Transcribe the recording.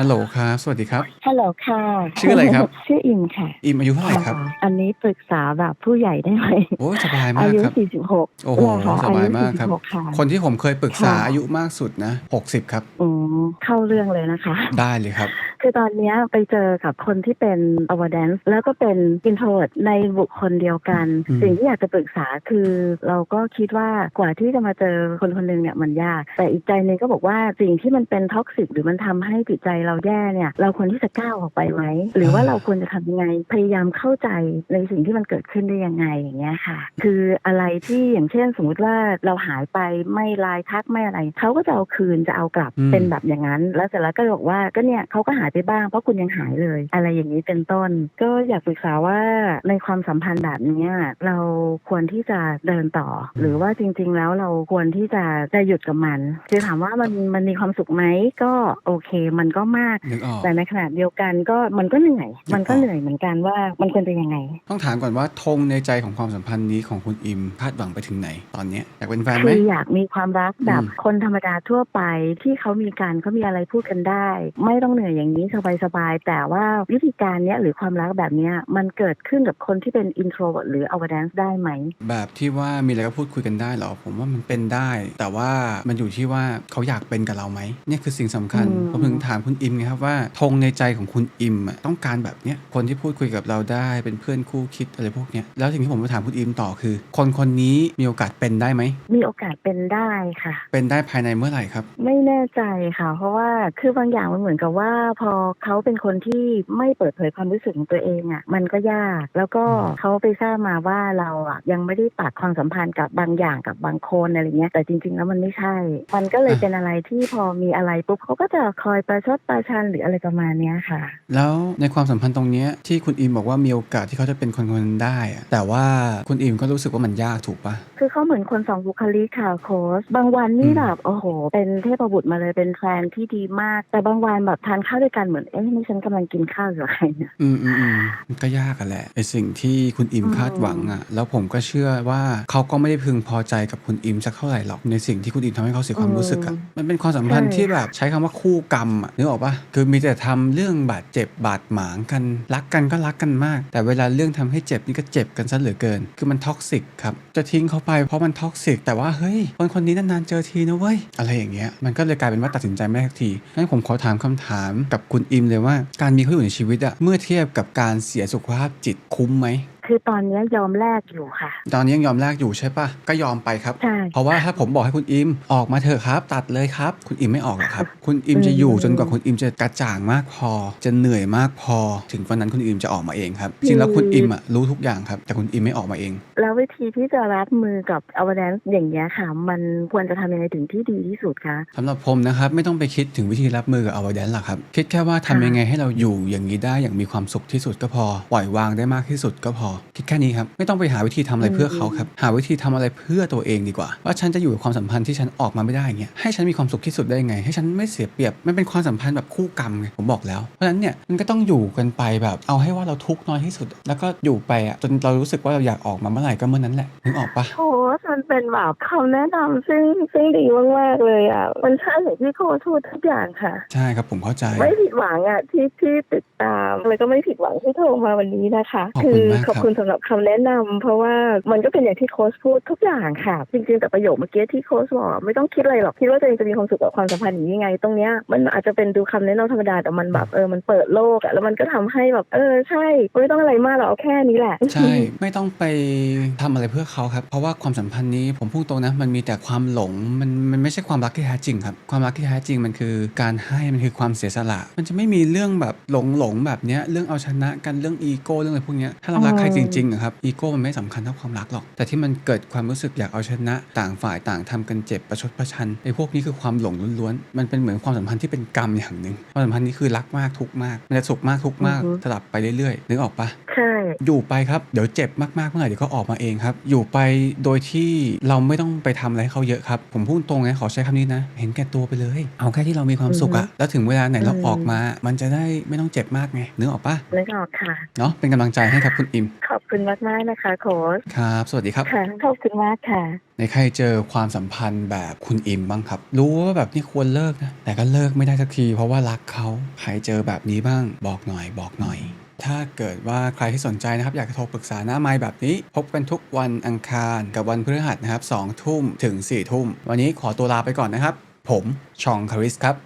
ฮัลโหลครับ สวัสดีครับ ฮัลโหลค่ะชื่ออะไรครับ ชื่ออิมค่ะอิมอายุเท่าไหร่ครับะอันนี้ปรึกษาแบบผู้ใหญ่ได้ไหมโอ้ยสบายมาอากยุ ครับ 46โอ้โหเหรคะสบายมากครับอายุ46ค่ะ คนที่ผมเคยปรึกษาค่ะ อายุมากสุดนะ 60 ครับ อืมเข้าเรื่องเลยนะคะ ได้เลยครับ คือตอนเนี้ยไปเจอกับคนที่เป็น avoidance แล้วก็เป็น introvert ในบุคคลเดียวกัน อืม สิ่งที่อยากจะปรึกษาคือเราก็คิดว่ากว่าที่จะมาเจอคนคนหนึงเนี่ยมันยาก แต่อีกใจหนึงก็บอกว่าสิ่งที่มันเป็นท็อกซิกหรือมันทำให้จิตใจเราแย่เนี่ย เราควรที่จะก้าวออกไปไหมหรือว่าเราควรจะทำยังไงพยายามเข้าใจในสิ่งที่มันเกิดขึ้นได้ยังไงอย่างเงี้ยค่ะ คืออะไรที่อย่างเช่นสมมุติว่าเราหายไปไม่ไลน์ทักไม่อะไรเขาก็จะเอาคืนจะเอากลับอืม เป็นแบบอย่างนั้น แล้วเสร็จแล้วก็บอกว่าก็เนี่ยเขาก็หายไปบ้าง เพราะคุณยังหายเลย อะไรอย่างนี้เป็นต้น ก็อยากปรึกษาว่าในความสัมพันธ์แบบเนี้ยเราควรที่จะเดินต่อ หรือว่าจริง ๆ แล้วเราควรที่จะจะหยุดกับมัน คือถามว่ามันมันมีความสุขไหมก็โอเค มันก็มากนึกออกแต่ในขณะเดียวกันก็มันก็เหนื่อย มันก็เหนื่อยเหมือนกันว่ามันควรจะยังไง ต้องถามก่อนว่าธงในใจของความสัมพันธ์นี้ของคุณอิมคาดหวังไปถึงไหนตอนเนี้ยอยากเป็นแฟนไหคืมออยากมีความรักแบบอืมคนธรรมดาทั่วไปที่เขามีการเขามีอะไรพูดกันได้ ไม่ต้องเหนื่อยอย่างนี้สบายๆแต่ว่าวิธีการเนี้ยหรือความรักแบบเนี้ยมันเกิดขึ้นกับคนที่เป็น introvert หรือ avoidance ได้ไหม แบบที่ว่ามีอะไรก็พูดคุยกันได้เหรอผมว่ามันเป็นได้ แต่ว่ามันอยู่ที่ว่าเขาอยากเป็นกับเราไหมเนี่ยคือสิ่งสำคัญอืมผมถึงถามคุณอิมไงครับว่าธงในใจของคุณอิมอะต้องการแบบเนี้ยคนที่พูดคุยกับเราได้เป็นเพื่อนคู่คิดอะไรพวกเนี้ยแล้วสิ่งที่ผมจะถามคุณอิมต่อคือ คนคนนี้มีโอกาสเป็นได้ไหมมีโอกาสเป็นได้ค่ะ เป็นได้ภายในเมื่อไหร่ครับ ไม่แน่ใจค่ะ เพราะว่าคือบางอย่างมันเหมือนกับว่าพอเขาเป็นคนที่ไม่เปิดเผยความรู้สึกของตัวเองอะ่ะมันก็ยาก แล้วก็อืมเขาไปทราบมาว่าเราอะยังไม่ได้ตัดความสัมพันธ์กับบางอย่างกับบางคนอะไรเงี้ยแต่จริง ๆ แล้วมันไม่ใช่ มันก็เลยเป็นอะไรที่พอมีอะไรปุ๊บเขาก็จะคอยประชดประชันหรืออะไรประมาณเนี้ยค่ะ แล้วในความสัมพันธ์ตรงเนี้ยที่คุณอิมบอกว่ามีโอกาสที่เขาจะเป็นคนคนนั้นได้อะแต่ว่าคุณอิมก็รู้สึกว่ามันยากถูกปะคือเขาเหมือนคนสองบุคลิกค่ะโค้ชบางวันนี่อืมแบบโอ้โห เป็นเทพบุตรมาเลยเป็นแฟนที่ดีมาก แต่บางวันแบบทานข้าวด้วยกันเหมือนเอ๊ะนี่ฉันกำลังกินข้าวอยู่กับใครเนี่ยอืมอืมอืมมันก็ยากอะแหละไอสิ่งที่คุณอิมอืมคาดหวังอะแล้วผมก็เชื่อว่าเขาก็ไม่ได้พึงพอใจกับคุณอิมสักเท่าไหร่หรอกในสิ่งที่คุณอิมทำให้เขาเสียความรู้สึกอะมันเป็นความสัมพันธ์ใช่ที่แบบใช้คำว่าคู่กรรมอะนึกออกปะคือมีแต่ทำเรื่องบาดเจ็บบาดหมางกันรักกันก็รักกันมาก แต่เวลาเรื่องทำให้เจ็บนี่ก็เจ็บกันซะเหลือเกิน คือมันท็อกซิกครับจะทิ้งเขาไปเพราะมันท็อกซิกแต่ว่าเฮ้ยคนคนนี้นานๆเจอทีนะเว้ยอะไรอย่างเงี้ยมันก็เลยกลายเป็นว่าตัดสินใจไม่ได้สักทีงั้นผมขอถามคำถามกับคุณอิมเลยว่าการมีเขาอยู่ในชีวิตอะเมื่อเทียบกับการเสียสุขภาพจิตคุ้มไหม คือตอนเนี้ยยอมแลกอยู่ค่ะ ตอนนี้ยังยอมแลกอยู่ใช่ปะก็ยอมไปครับ ใช่ เพราะว่าถ้าผมบอกให้คุณอิมออกมาเถอะครับ ตัดเลยครับ คุณอิมไม่ออกหรอกครับ คุณอิมจะอยู่อืมจนกว่าคุณอิมจะกระจ่างมากพอ จะเหนื่อยมากพอ ถึงวันนั้นคุณอิมจะออกมาเองครับ จริงแล้วคุณอิมอะรู้ทุกอย่างครับ แต่คุณอิมไม่ออกมาเอง แล้ววิธีที่จะรับมือกับอวดานอย่างเงี้ยค่ะ มันควรจะทำยังไงถึงที่ดีที่สุดคะ สำหรับผมนะครับไม่ต้องไปคิดถึงวิธีรับมือกับอว d ดนหรอกครับ คิดแค่ว่าทำยังไงให้เราอยู่อย่างนี้ได้อย่างมีความสุขที่สุดก็พอ ปล่อยวางได้มากที่สุดก็พอคิดแค่นี้ครับไม่ต้องไปหาวิธีทำอะไรเพื่อเขาครับหาวิธีทำอะไรเพื่อตัวเองดีกว่า ว่าฉันจะอยู่กับความสัมพันธ์ที่ฉันออกมาไม่ได้เงี้ยให้ฉันมีความสุขที่สุดได้ยังไง ให้ฉันไม่เสียเปรียบมันเป็นความสัมพันธ์แบบคู่กรรมไงผมบอกแล้วเพราะฉะนั้นเนี่ยมันก็ต้องอยู่กันไปแบบเอาให้ว่าเราทุกข์น้อยที่สุด แล้วก็อยู่ไปอะจนเรารู้สึกว่าเราอยากออกมาเมื่อไหร่ก็เมื่อนั้นแหละนึกออกปะโอ้มันเป็นแบบคำแนะนำซึ่งซึ่งดีมากๆเลยอะมันใช่อย่างที่โค้ชพูดทุกอย่างค่ะ ใช่ครับผมเข้าใจ ไม่ผิดหวังอะที่ที่ติดตามแล้วก็ไม่ผิดหวังที่โทรมาวันนี้นะคะขอบคุณมากขอบคุณสำหรับคำแนะนำเพราะว่ามันก็เป็นอย่างที่โค้ชพูดทุกอย่างค่ะ จริงๆแต่ประโยคเมื่อกี้ที่โค้ชบอกไม่ต้องคิดอะไรหรอกคิดว่าตัวเองจะมีความสุขกับความสัมพันธ์อย่างนี้ยังไง ตรงเนี้ยมันอาจจะเป็นดูคำแนะนำธรรมดาแต่มันแบบเออมันเปิดโลกอะแล้วมันก็ทำให้แบบเออใช่ไม่ต้องอะไรมากหรอกเอาแค่นี้แหละ ใช่ไม่ต้องไปทำอะไรเพื่อเขาครับ เพราะว่าความสัมพันธ์นี้ผมพูดตรงนะมันมีแต่ความหลงมันมันไม่ใช่ความรักที่แท้จริงครับ ความรักที่แท้จริงมันคือการให้มันคือความเสียสละ มันจะไม่มีเรื่องแบบหลงหลงแบบเนี้ยเรื่องเอาชนะกันเรื่องอีโก้เรื่องอะไรพวกเนี้ยถ้าเรารักใครจริงๆอะครับอีโก้มันไม่สำคัญเท่าความรักหรอก แต่ที่มันเกิดความรู้สึกอยากเอาชนะ ต่างฝ่ายต่างทำกันเจ็บประชดประชันไอ้พวกนี้คือความหลงล้วนๆ มันเป็นเหมือนความสัมพันธ์ที่เป็นกรรมอย่างหนึ่งความสัมพันธ์นี้คือรักมากทุกข์มาก มันจะสุขมากทุกข์มากอือฮึสลับไปเรื่อยๆนึกออกปะใช่อยู่ไปครับเดี๋ยวเจ็บมากๆเมื่อไหร่เดี๋ยวก็ออกมาเองครับ อยู่ไปโดยที่เราไม่ต้องไปทำอะไรให้เขาเยอะครับ ผมพูดตรงนะขอใช้คำนี้นะ เห็นแก่ตัวไปเลย เอาแค่ที่เรามีความสุขอะแล้วถึงเวลาไหนเราออกมา มันจะได้ไม่ต้องเจ็บมากไงนึกออกปะนึกออกค่ะเนาะเป็นกำลังใจให้ครับคุณอิมขอบคุณมากๆนะคะโค้ชครับ สวัสดีครับค่ะขอบคุณมากค่ะ ในใครเจอความสัมพันธ์แบบคุณอิมบ้างครับ รู้ว่าแบบนี่ควรเลิกนะ แต่ก็เลิกไม่ได้สักที เพราะว่ารักเขาใครเจอแบบนี้บ้าง บอกหน่อย บอกหน่อยถ้าเกิดว่าใครที่สนใจนะครับ อยากจะโทรปรึกษาหน้าไม้แบบนี้ พบกันทุกวันอังคารกับวันพฤหัสนะครับ2ทุ่มถึง4ทุ่ม วันนี้ขอตัวลาไปก่อนนะครับ ผมชองคาริสครับ